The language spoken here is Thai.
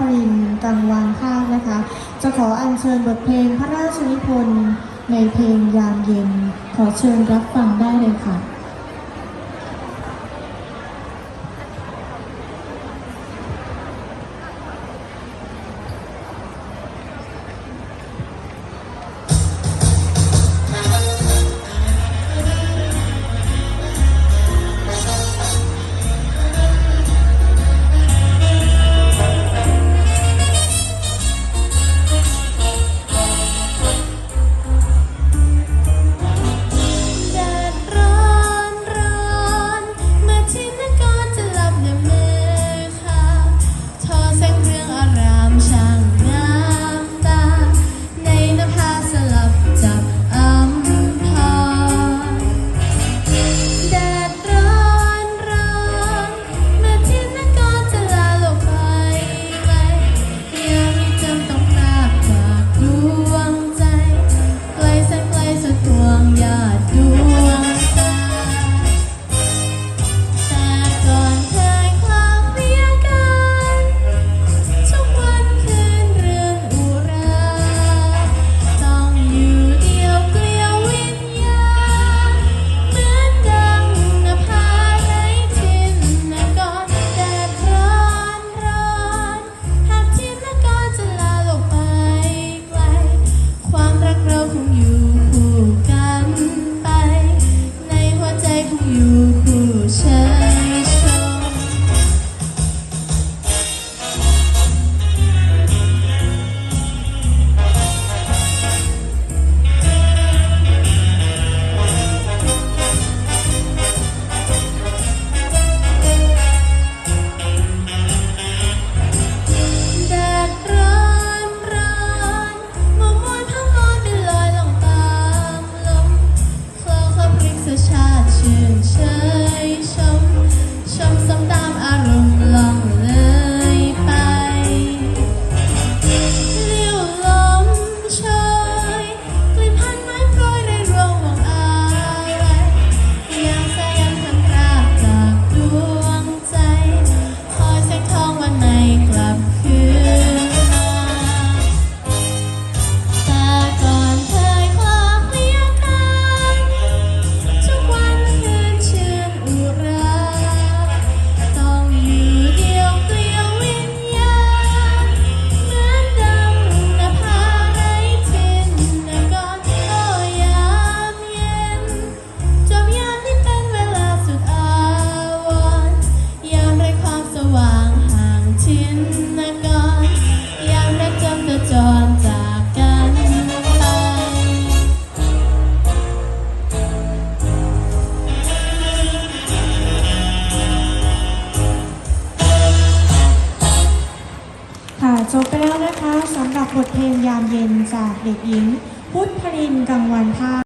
ปรินกังวานข้างนะคะ จะขออัญเชิญบทเพลงพระราชนิพนธ์ในเพลงยามเย็น ขอเชิญรับฟังได้เลยค่ะ จบไปแล้วนะคะสำหรับบทเพลงยามเย็นจากเด็กหญิง พุทธรินกังวันภา